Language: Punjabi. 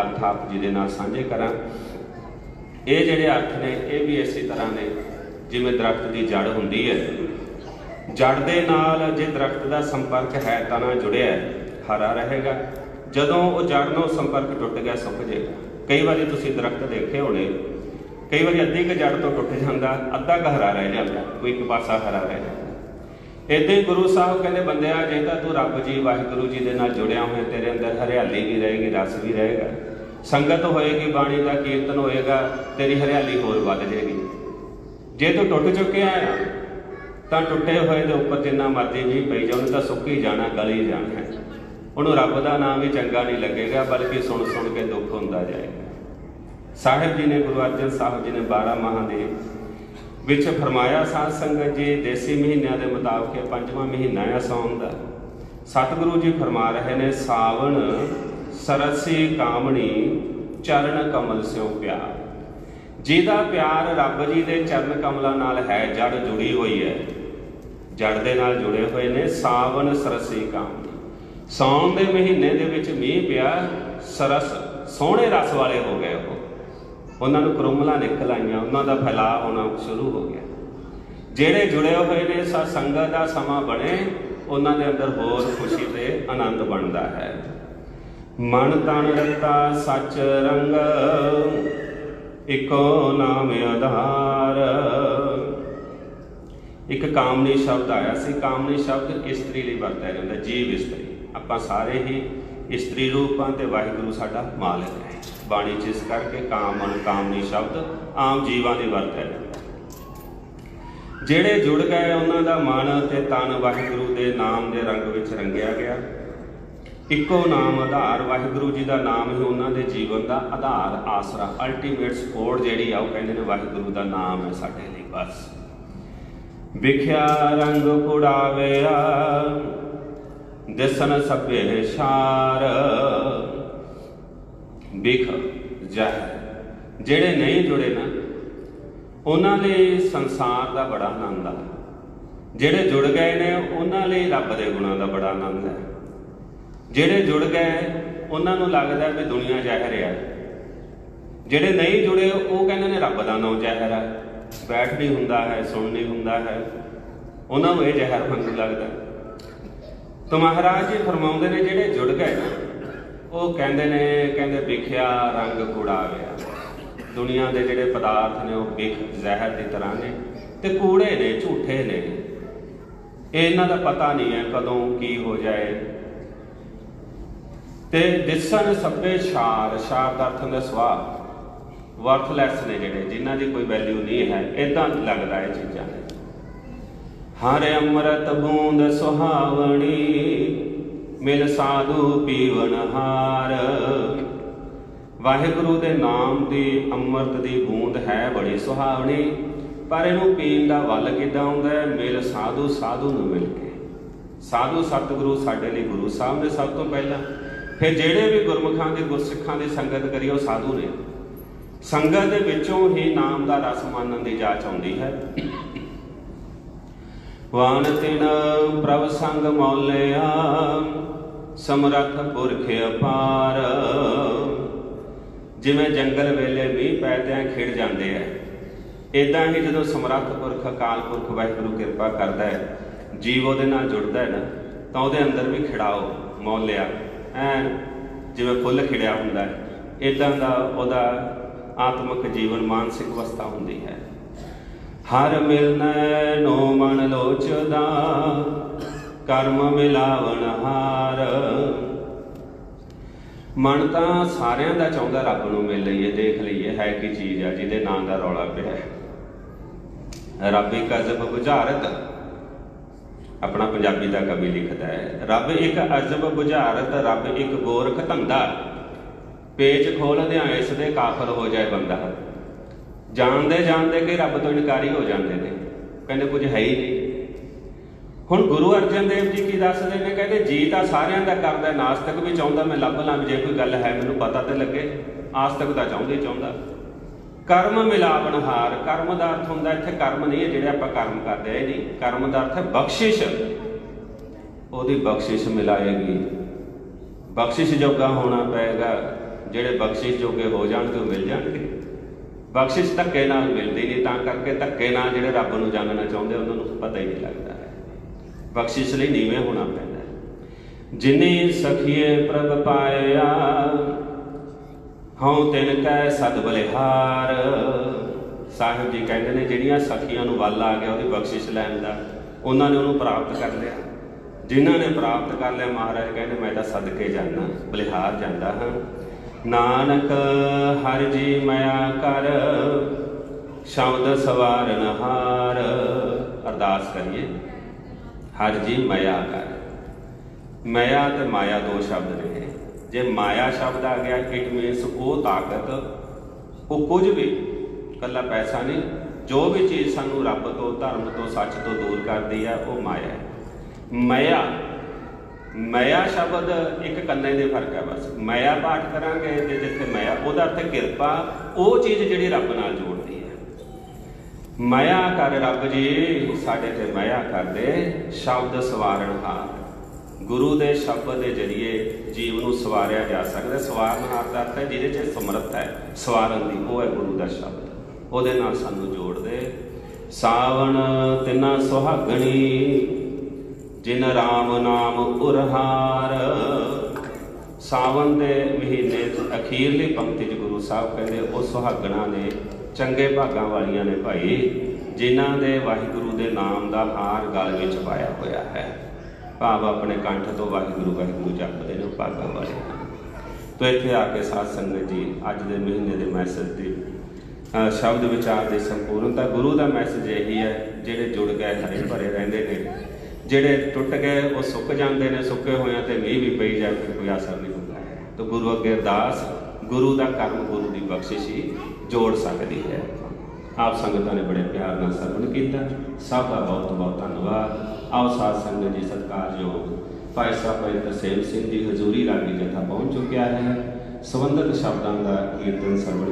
ਅਰਥ ਆਪ ਜੀ ਦੇ ਨਾਲ ਸਾਂਝੇ ਕਰਾਂ। ਇਹ ਜਿਹੜੇ ਅਰਥ ਨੇ, ਇਹ ਵੀ ਇਸੇ ਤਰ੍ਹਾਂ ਨੇ ਜਿਵੇਂ ਦਰਖਤ ਦੀ ਜੜ ਹੁੰਦੀ ਹੈ। ਜੜ ਦੇ ਨਾਲ ਜੇ ਦਰਖਤ ਦਾ ਸੰਪਰਕ ਹੈ ਤਾਂ ਨਾਲ ਜੁੜਿਆ, ਹਰਾ ਰਹੇਗਾ। ਜਦੋਂ ਉਹ ਜੜ ਨਾਲ ਸੰਪਰਕ ਟੁੱਟ ਗਿਆ, ਸੁੱਕ ਜਾਏਗਾ। ਕਈ ਵਾਰੀ ਤੁਸੀਂ ਦਰਖਤ ਦੇਖੇ ਹੋਣੇ, ਕਈ ਵਾਰੀ ਅੱਧੀ ਕੁ ਜੜ ਤੋਂ ਟੁੱਟ ਜਾਂਦਾ, ਅੱਧਾ ਕੁ ਹਰਾ ਰਹਿ ਜਾਂਦਾ, ਕੋਈ ਇੱਕ ਪਾਸਾ ਹਰਾ ਰਹਿ ਜਾਂਦਾ। ਇਦਾਂ ਹੀ ਗੁਰੂ ਸਾਹਿਬ ਕਹਿੰਦੇ ਬੰਦਿਆ ਜੇ ਤਾਂ ਤੂੰ ਰੱਬ ਜੀ, ਵਾਹਿਗੁਰੂ ਜੀ ਦੇ ਨਾਲ ਜੁੜਿਆ ਹੋਇਆ, ਤੇਰੇ ਅੰਦਰ ਹਰਿਆਲੀ ਵੀ ਰਹੇਗੀ, ਰਸ ਵੀ ਰਹੇਗਾ। ਸੰਗਤ ਹੋਏਗੀ, ਬਾਣੀ ਦਾ ਕੀਰਤਨ ਹੋਏਗਾ, ਤੇਰੀ ਹਰਿਆਲੀ ਹੋਰ ਵੱਧ ਜਾਏਗੀ। ਜੇ ਤੂੰ ਟੁੱਟ ਚੁੱਕਿਆ ਆ ਤਾਂ ਟੁੱਟੇ ਹੋਏ ਦੇ ਉੱਪਰ ਜਿੰਨਾ ਮਰਜ਼ੀ ਵੀ ਪਈ ਜਾ ਉਹਨੇ ਤਾਂ ਸੁੱਕੀ ਜਾਣਾ, ਗਲੀ ਜਾਣਾ ਹੈ। ਉਹਨੂੰ ਰੱਬ ਦਾ ਨਾਮ ਵੀ ਚੰਗਾ ਨਹੀਂ ਲੱਗੇਗਾ, ਬਲਕਿ ਸੁਣ ਸੁਣ ਕੇ ਦੁੱਖ ਹੁੰਦਾ ਜਾਏਗਾ। ਸਾਹਿਬ ਜੀ ਨੇ ਗੁਰੂ ਅਰਜਨ ਸਾਹਿਬ ਜੀ ਨੇ 12 ਮਾਹਾਂ ਵਿੱਚ ਫਰਮਾਇਆ, ਸਾਧ ਸੰਗਤ ਜੀ, ਦੇਸੀ ਮਹੀਨਿਆਂ ਦੇ ਮੁਤਾਬਕ ਪੰਜਵਾਂ ਮਹੀਨਾ ਆ ਸੌਣ ਦਾ। ਸਤਿਗੁਰੂ ਜੀ ਫਰਮਾ ਰਹੇ ਨੇ, ਸਾਵਣ, ਸਰਸੀ, ਕਾਮਣੀ, ਚਰਨ ਕਮਲ ਸਿਓ ਪਿਆਰ। ਜਿਹਦਾ ਪਿਆਰ ਰੱਬ ਜੀ ਦੇ ਚਰਨ ਕਮਲਾਂ ਨਾਲ ਹੈ, ਜੜ ਜੁੜੀ ਹੋਈ ਹੈ। ਜੜ ਦੇ ਨਾਲ ਜੁੜੇ ਹੋਏ ਨੇ ਸਾਵਣ, ਸਰਸੀ, ਕਾਮਣੀ। ਸੌਣ ਦੇ ਮਹੀਨੇ ਦੇ ਵਿੱਚ ਮੀਂਹ ਪਿਆ, ਸਰਸ, ਸੋਹਣੇ ਰਸ ਵਾਲੇ ਹੋ ਗਏ ਉਹਨਾਂ ਨੂੰ ਕਰੁਮਲਾ ਨਿਕਲ ਆਈਆਂ ਉਹਨਾਂ ਦਾ ਫੈਲਾਅ ਹੋਣਾ ਸ਼ੁਰੂ ਹੋ ਗਿਆ। ਜਿਹੜੇ ਜੁੜੇ ਹੋਏ ਨੇ, ਸਾ ਸੰਗਤ ਦਾ ਸਮਾਂ ਬਣੇ, ਉਹਨਾਂ ਦੇ ਅੰਦਰ ਹੋਰ ਖੁਸ਼ੀ ਤੇ ਆਨੰਦ ਬਣਦਾ ਹੈ। ਮਨ ਤਨ ਰਤਾ ਸੱਚ ਰੰਗ, ਇਕੋ ਨਾਮ ਆਧਾਰ। ਇੱਕ ਕਾਮਨੀ ਸ਼ਬਦ ਆਇਆ ਸੀ, ਕਾਮਨੀ ਸ਼ਬਦ ਇਸਤਰੀ ਲਈ ਵਰਤਿਆ ਜਾਂਦਾ, ਜੀਵ ਇਸਤਰੀ। ਆਪਾਂ ਸਾਰੇ ਹੀ ਇਸਤਰੀ ਰੂਪਾਂ ਤੇ ਵਾਹਿਗੁਰੂ ਸਾਡਾ ਮਾਲਕ ਹੈ। ਬਾਣੀ ਚ ਇਸ ਕਰਕੇ ਕਾਮਨ ਕਾਮਨੀ ਸ਼ਬਦ, ਆਮ ਜੀਵਾਂ ਲਈ ਵਰਤਿਆ ਜਾਂਦਾ ਜਿਹੜੇ ਜੁੜ ਗਏ ਉਹਨਾਂ ਦਾ ਮਨ ਤੇ ਤਨ ਵਾਹਿਗੁਰੂ ਦੇ ਨਾਮ ਦੇ ਰੰਗ ਵਿੱਚ ਰੰਗਿਆ ਗਿਆ। ਇੱਕੋ ਨਾਮ ਆਧਾਰ, ਵਾਹਿਗੁਰੂ ਜੀ ਦਾ ਨਾਮ ਹੀ ਉਹਨਾਂ ਦੇ ਜੀਵਨ ਦਾ ਆਧਾਰ, ਆਸਰਾ ਅਲਟੀਮੇਟ ਸਪੋਰਟ ਜਿਹੜੀ ਆ, ਉਹ ਕਹਿੰਦੇ ਨੇ ਵਾਹਿਗੁਰੂ ਦਾ ਨਾਮ ਹੈ ਸਾਡੇ ਲਈ, ਬਸ। ਵਿਖਿਆ ਰੰਗ ਕੁੜਾਵਿਆ ਦਿਸਨ ਸਭੇ ਸ਼ਾਰ। ਵਿਖ ਜਹ। ਜਿਹੜੇ ਨਹੀਂ ਜੁੜੇ ਨਾ, ਉਹਨਾਂ ਲਈ ਸੰਸਾਰ ਦਾ ਬੜਾ ਆਨੰਦ ਆ। ਜਿਹੜੇ ਜੁੜ ਗਏ ਨੇ, ਉਹਨਾਂ ਲਈ ਰੱਬ ਦੇ ਗੁਣਾਂ ਦਾ ਬੜਾ ਆਨੰਦ ਹੈ। ਜਿਹੜੇ ਜੁੜ ਗਏ, ਉਹਨਾਂ ਨੂੰ ਲੱਗਦਾ ਵੀ ਦੁਨੀਆ ਜ਼ਹਿਰ ਆ। ਜਿਹੜੇ ਨਹੀਂ ਜੁੜੇ, ਉਹ ਕਹਿੰਦੇ ਨੇ ਰੱਬ ਦਾ ਨਾਮ ਜ਼ਹਿਰ ਹੈ ਬੈਠ ਨਹੀਂ ਹੁੰਦਾ ਹੈ ਸੁਣ ਨਹੀਂ ਹੁੰਦਾ ਹੈ। ਉਹਨਾਂ ਨੂੰ ਇਹ ਜ਼ਹਿਰ ਵਾਂਗੂ ਲੱਗਦਾ ਤਾਂ ਮਹਾਰਾਜ ਜੀ ਫਰਮਾਉਂਦੇ ਨੇ, ਜਿਹੜੇ ਜੁੜ ਗਏ ਨਾ ਉਹ ਕਹਿੰਦੇ ਨੇ, ਕਹਿੰਦੇ ਵਿਖਿਆ ਰੰਗ ਕੁੜਾਵਿਆ ਦੁਨੀਆ ਦੇ ਜਿਹੜੇ ਪਦਾਰਥ ਨੇ, ਉਹ ਵਿਖ ਜ਼ਹਿਰ ਦੀ ਤਰ੍ਹਾਂ ਨੇ ਤੇ ਕੂੜੇ ਨੇ, ਝੂਠੇ ਨੇ। ਇਹਨਾਂ ਦਾ ਪਤਾ ਨਹੀਂ ਹੈ ਕਦੋਂ ਕੀ ਹੋ ਜਾਏ। ਤੇ ਦਿਸਣ ਸਭੇ ਸ਼ਾਰ ਸ਼ਾਰ ਦਾ ਅਰਥ ਹੁੰਦਾ ਸਵਾਹ ਵਰਥਲੈਸ ਨੇ ਜਿਹੜੇ, ਜਿਨ੍ਹਾਂ ਦੀ ਕੋਈ ਵੈਲਿਊ ਨਹੀਂ ਹੈ। ਇਦਾਂ ਲੱਗਦਾ ਇਹ ਚੀਜ਼ਾਂ ਹਰ ਅੰਮ੍ਰਿਤ ਬੂੰਦ ਸੁਹਾਵਣੀ ਮਿਲ ਸਾਧੂ ਪੀਵਨ ਹਾਰ। ਵਾਹਿਗੁਰੂ ਦੇ ਨਾਮ ਦੀ ਅੰਮ੍ਰਿਤ ਦੀ ਬੂੰਦ ਹੈ ਬੜੀ ਸੁਹਾਵਣੀ। ਪਰ ਇਹਨੂੰ ਪੀਣ ਦਾ ਵੱਲ ਕਿੱਦਾਂ ਆਉਂਦਾ ਹੈ? ਮਿਲ ਸਾਧੂ ਸਾਧੂ ਨੂੰ ਮਿਲ ਕੇ। ਸਾਧੂ ਸਤਿਗੁਰੂ ਸਾਡੇ ਲਈ ਗੁਰੂ ਸਾਹਿਬ ਨੇ ਸਭ ਤੋਂ ਪਹਿਲਾਂ। ਫਿਰ ਜਿਹੜੇ ਵੀ ਗੁਰਮੁਖਾਂ ਦੇ, ਗੁਰਸਿੱਖਾਂ ਦੀ ਸੰਗਤ ਕਰੀ ਉਹ ਸਾਧੂ ਨੇ। ਸੰਗਤ ਦੇ ਵਿੱਚੋਂ ਹੀ ਨਾਮ ਦਾ ਰਸ ਮਾਨਣ ਦੀ ਜਾਚ ਆਉਂਦੀ ਹੈ। ਵਾਨ ਤਿਨ ਪ੍ਰਭ ਸੰਗ ਮੌਲਿਆ, ਸਮਰੱਥ ਪੁਰਖ ਅਪਾਰ। ਜਿਵੇਂ ਜੰਗਲ ਵੇਲੇ ਵੀ ਪੈਦਿਆਂ ਖਿੜ ਜਾਂਦੇ ਆ ਇਦਾਂ ਹੀ ਜਦੋਂ ਸਮਰੱਥ ਪੁਰਖ ਅਕਾਲ ਪੁਰਖ ਵਾਹਿਗੁਰੂ ਕਿਰਪਾ ਕਰਦਾ ਹੈ, ਜੀਵ ਉਹਦੇ ਨਾਲ ਜੁੜਦਾ ਹੈ ਨਾ, ਤਾਂ ਉਹਦੇ ਅੰਦਰ ਵੀ ਖਿੜਾਓ, ਮੌਲਿਆ। ਐਨ ਜਿਵੇਂ ਫੁੱਲ ਖਿੜਿਆ ਹੁੰਦਾ ਹੈ ਇਦਾਂ ਦਾ ਉਹਦਾ ਆਤਮਿਕ ਜੀਵਨ ਮਾਨਸਿਕ ਅਵਸਥਾ ਹੁੰਦੀ ਹੈ। ਹਰ ਮਿਲਨੈ ਨੋ ਮਨ ਲੋਚਦਾ, ਕਰਮ ਮਿਲਾਵਣ ਹਾਰ। ਮਨ ਤਾਂ ਸਾਰਿਆਂ ਦਾ ਚਾਹੁੰਦਾ ਰੱਬ ਨੂੰ ਮਿਲ ਲਈਏ, ਦੇਖ ਲਈਏ, ਹੈ ਕੀ ਚੀਜ਼ ਆ ਜਿਹਦੇ ਨਾਂ ਦਾ ਰੌਲਾ ਪਿਆ ਹੈ। ਰੱਬ ਇੱਕ ਅਜਬ ਬੁਝਾਰਤ, ਆਪਣਾ ਪੰਜਾਬੀ ਦਾ ਕਵੀ ਲਿਖਦਾ ਹੈ। ਰੱਬ ਇੱਕ ਅਜਬ ਬੁਝਾਰਤ, ਰੱਬ ਇੱਕ ਗੋਰਖ ਧੰਦਾ। ਪੇਚ ਖੋਲਦਿਆਂ ਇਸ ਦੇ ਕਾਫਰ ਹੋ ਜਾਏ ਬੰਦਾ। ਜਾਣਦੇ ਜਾਣਦੇ ਕਿ ਰੱਬ ਤੋਂ ਇਨਕਾਰੀ ਹੋ ਜਾਂਦੇ ਨੇ। ਕਹਿੰਦੇ ਕੁਝ ਹੈ ਹੀ ਨਹੀਂ। ਹੁਣ ਗੁਰੂ ਅਰਜਨ ਦੇਵ ਜੀ ਕੀ ਦੱਸਦੇ ਨੇ? ਕਹਿੰਦੇ, ਜੀ ਤਾਂ ਸਾਰਿਆਂ ਦਾ ਕਰਦਾ, ਨਾਸਤਕ ਵੀ ਚਾਹੁੰਦਾ, ਮੈਂ ਲੱਭ ਲਾਂ ਜੇ ਕੋਈ ਗੱਲ ਹੈ, ਮੈਨੂੰ ਪਤਾ ਤੇ ਲੱਗੇ। ਆਸਤਕ ਤਾਂ ਚਾਹੁੰਦੇ ਹੀ ਚਾਹੁੰਦਾ। ਕਰਮ ਮਿਲਾਵਣ ਹਾਰ, ਕਰਮ ਦਾ ਅਰਥ ਹੁੰਦਾ, ਇੱਥੇ ਕਰਮ ਨਹੀਂ ਹੈ, ਜਿਹੜੇ ਆਪਾਂ ਕਰਮ ਕਰਦੇ ਆ ਇਹ ਨਹੀਂ ਕਰਮ ਦਾ ਅਰਥ ਹੈ ਬਖਸ਼ਿਸ਼। ਉਹਦੀ ਬਖਸ਼ਿਸ਼ ਮਿਲਾਏਗੀ। ਬਖਸ਼ਿਸ਼ ਜੋਗਾ ਹੋਣਾ ਪਏਗਾ। ਜਿਹੜੇ ਬਖਸ਼ਿਸ਼ ਜੋਗੇ ਹੋ ਜਾਣਗੇ, ਉਹ ਮਿਲ ਜਾਣਗੇ। ਬਖਸ਼ਿਸ਼ ਧੱਕੇ ਨਾਲ ਮਿਲਦੀ ਨਹੀਂ, ਤਾਂ ਕਰਕੇ ਧੱਕੇ ਨਾਲ ਜਿਹੜੇ ਰੱਬ ਨੂੰ ਜਾਣਨਾ ਚਾਹੁੰਦੇ ਉਹਨਾਂ ਨੂੰ ਪਤਾ ਹੀ ਨਹੀਂ ਲੱਗਦਾ। ਹੈ ਬਖਸ਼ਿਸ਼ ਲਈ ਨੀਵੇਂ ਹੋਣਾ ਪੈਂਦਾ ਹੈ। ਜਿਨੇ ਸਖੀਏ ਪ੍ਰਭ ਪਾਇਆ, ਹਉ ਤਿਨ ਕੈ ਸਦ ਬਲਿਹਾਰ। ਸਾਹਿਬ ਜੀ ਕਹਿੰਦੇ ਨੇ, ਜਿਹੜੀਆਂ ਸਖੀਆਂ ਨੂੰ ਵੱਲ ਆ ਗਿਆ, ਉਹਦੀ ਬਖਸ਼ਿਸ਼ ਲੈਣ ਦਾ, ਉਹਨਾਂ ਨੇ ਉਹਨੂੰ ਪ੍ਰਾਪਤ ਕਰ ਲਿਆ। ਜਿਨ੍ਹਾਂ ਨੇ ਪ੍ਰਾਪਤ ਕਰ ਲਿਆ, ਮਹਾਰਾਜ ਕਹਿੰਦੇ, ਮੈਂ ਤਾਂ ਸਦਕੇ ਜਾਣਾ ਬਲਿਹਾਰ ਜਾਂਦਾ ਹਾਂ। ਨਾਨਕ, ਹਰ ਜੀ ਮਾਇਆ ਕਰ, ਸ਼ਬਦ ਸਵਾਰਨ ਹਾਰ ਅਰਦਾਸ ਕਰੀਏ, ਹਰ ਜੀ ਮਾਇਆ ਕਰ। ਮਾਇਆ ਤੇ ਮਾਇਆ ਦੋ ਸ਼ਬਦ ਨੇ। ਜੇ ਮਾਇਆ ਸ਼ਬਦ ਆ ਗਿਆ, ਇਟ ਮੀਨਸ ਉਹ ਤਾਕਤ, ਉਹ ਕੁਝ ਵੀ ਕੱਲਾ ਪੈਸਾ ਨਹੀਂ, ਜੋ ਵੀ ਚੀਜ਼ ਸਾਨੂੰ ਰੱਬ ਤੋਂ, ਧਰਮ ਤੋਂ, ਸੱਚ ਤੋਂ ਦੂਰ ਕਰਦੀ ਹੈ ਉਹ ਮਾਇਆ ਹੈ। ਮਾਇਆ ਮਾਇਆ ਸ਼ਬਦ ਇੱਕ ਕੰਨੇ ਦੇ ਫ਼ਰਕ ਹੈ ਬਸ। ਮਾਇਆ ਪਾਠ ਕਰਾਂਗੇ ਤੇ ਜਿੱਥੇ ਮਾਇਆ, ਉਹਦਾ ਅਰਥ ਕਿਰਪਾ, ਉਹ ਚੀਜ਼ ਜਿਹੜੀ ਰੱਬ ਨਾਲ ਜੋੜਦੀ ਹੈ। ਮਾਇਆ ਕਰ ਰੱਬ ਜੀ, ਸਾਡੇ ਤੇ ਮਾਇਆ ਕਰਦੇ ਸ਼ਬਦ ਸਵਾਰਨ ਹਾਰ। ਗੁਰੂ ਦੇ ਸ਼ਬਦ ਦੇ ਜਰੀਏ ਜੀਵ ਨੂੰ ਸਵਾਰਿਆ ਜਾ ਸਕਦਾ। ਸਵਾਰਨ ਹਾਰ ਦਾ ਅਰਥ ਹੈ ਜਿਹਦੇ 'ਚ ਸਮਰੱਥ ਹੈ। ਸਵਾਰਨ ਦੀ ਉਹ ਹੈ ਗੁਰੂ ਦਾ ਸ਼ਬਦ। ਉਹਦੇ ਨਾਲ ਸਾਨੂੰ ਜੋੜ ਦੇ ਸਾਵਣ ਤਿੰਨਾ ਸੁਹਾਗਣੀ ਜਿਨ ਰਾਮ ਨਾਮ ਉਰਹਾਰ। ਸਾਵਣ ਦੇ ਮਹੀਨੇ ਅਖੀਰਲੀ ਪੰਕਤੀ 'ਚ ਗੁਰੂ ਸਾਹਿਬ ਕਹਿੰਦੇ, ਉਹ ਸੁਹਾਗਣਾ ਨੇ, ਚੰਗੇ ਭਾਗਾਂ ਵਾਲੀਆਂ ਨੇ ਭਾਈ, ਜਿਨ੍ਹਾਂ ਦੇ ਵਾਹਿਗੁਰੂ ਦੇ ਨਾਮ ਦਾ ਹਾਰ ਗਲ ਵਿੱਚ ਪਾਇਆ ਹੋਇਆ ਹੈ। ਭਾਵ ਆਪਣੇ ਕੰਠ ਤੋਂ ਵਾਹਿਗੁਰੂ ਵਾਹਿਗੁਰੂ ਜਪਦੇ ਨੇ ਭਾਗਾਂ ਵਾਲੇ ਹਨ ਤੋ ਇੱਥੇ ਆ ਕੇ ਸਾਧ ਸੰਗਤ ਜੀ, ਅੱਜ ਦੇ ਮਹੀਨੇ ਦੇ ਮੈਸੇਜ ਦੀ ਸ਼ਬਦ ਵਿਚਾਰ ਦੀ ਸੰਪੂਰਨਤਾ, ਗੁਰੂ ਦਾ ਮੈਸੇਜ ਇਹੀ ਹੈ, ਜਿਹੜੇ ਜੁੜ ਗਏ ਹਰੇ ਭਰੇ ਰਹਿੰਦੇ ਨੇ ਜਿਹੜੇ ਟੁੱਟ ਗਏ, ਉਹ ਸੁੱਕ ਜਾਂਦੇ ਨੇ, ਸੁੱਕੇ ਹੋਇਆਂ ਤੇ ਮੀਂਹ ਵੀ ਪਈ ਜਾਵੇ ਫਿਰ ਕੋਈ ਅਸਰ ਨਹੀਂ ਹੁੰਦਾ। ਤਾਂ ਗੁਰੂ ਅੱਗੇ ਅਰਦਾਸ ਗੁਰੂ ਦਾ ਕਰਮ, ਗੁਰੂ ਦੀ ਬਖਸ਼ਿਸ਼ ਹੀ ਜੋੜ ਸਕਦੀ ਹੈ। ਆਪ ਸੰਗਤਾਂ ਨੇ ਬੜੇ ਪਿਆਰ ਨਾਲ ਸਰਵਣ ਕੀਤਾ। ਸਭ ਦਾ ਬਹੁਤ ਬਹੁਤ ਧੰਨਵਾਦ। ਆਓ ਸਾਧ ਸੰਗਤ ਜੀ, ਸਤਿਕਾਰਯੋਗ ਭਾਈ ਸਾਹਿਬ, ਭਾਈ ਤਰਸੇਮ ਸਿੰਘ ਜੀ, ਹਜ਼ੂਰੀ ਰਾਗੀ ਜਥਾ ਪਹੁੰਚ ਚੁੱਕਿਆ ਹੈ। ਸੰਬੰਧਿਤ ਸ਼ਬਦਾਂ ਦਾ ਕੀਰਤਨ ਸਰਵਣ